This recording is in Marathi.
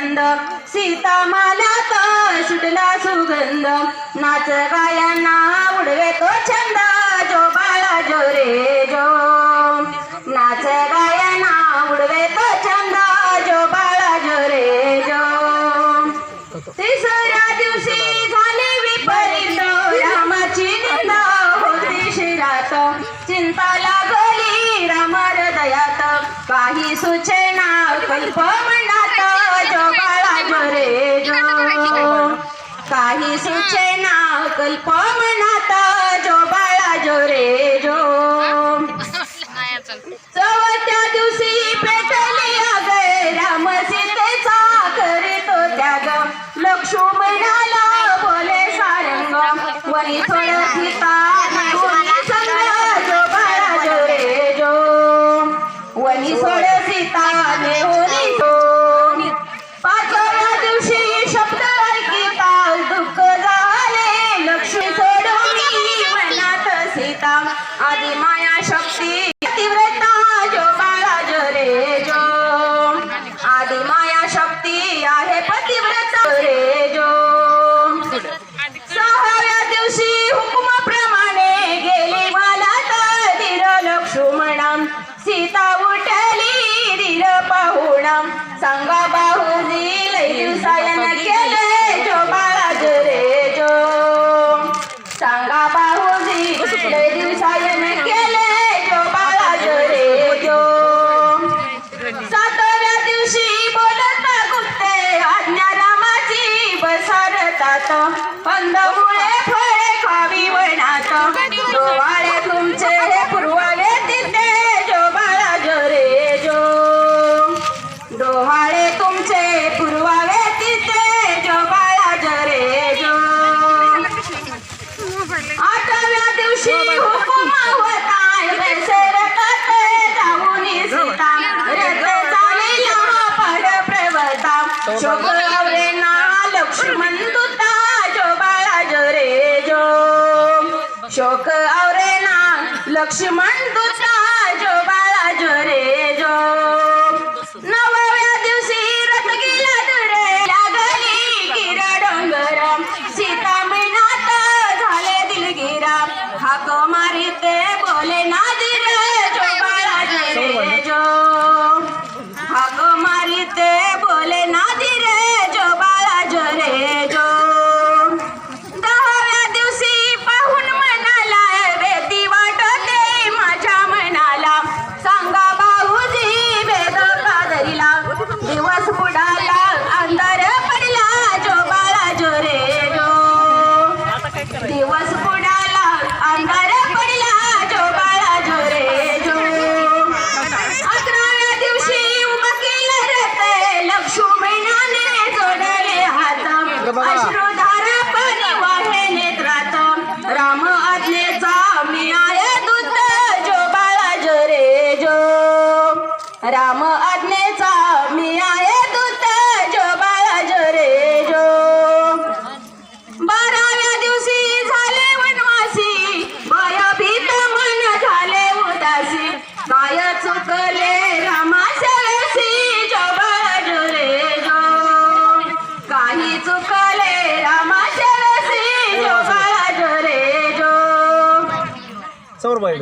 आनंद सीता मालात सुटला सुगंध. नाच गायांना उडवे तो छंद. जो बाळा जो रे जो. नाच गायांना उडवे तो छंद. जो बाळा जो रे जो. तिसऱ्या दिवशी झाली विपरीत. रामाची निंदा होती शिरात. चिंता लागली राम हृदयात काही सुचना कल्प काही सुचेना कल्प मनात जो बाळा जो रे जो. चौथ्या दिवशी पेटली माया शक्ती तीव्रता जो बाळा जो रे जो. माया शक्ती आहे पतिव्रता रे जो. सहाव्या दिवशी हुकुमाप्रमाणे गेली मला धीर सीता उठली धीर सांगा बाहुजी लई दिवसायन बसारतात कंदमुळे फळे खावी वनात. डोवाळे तुमचे पुरवावे तिथे. जो बाळा जो रे जो. डोहाळे तुमचे पुरवावे तिथे. जो बाळा जो रे जो. आठव्या दिवशी हुकुमा होता. दशरथात जाऊन सीता रथ चालेला पड प्रवता. शोक ना लक्ष्मण लक्ष्मण दूता जो बाळा जो राम आज्ञेचा मी आहे ಸಾವಿರ ರೂಪಾಯಿ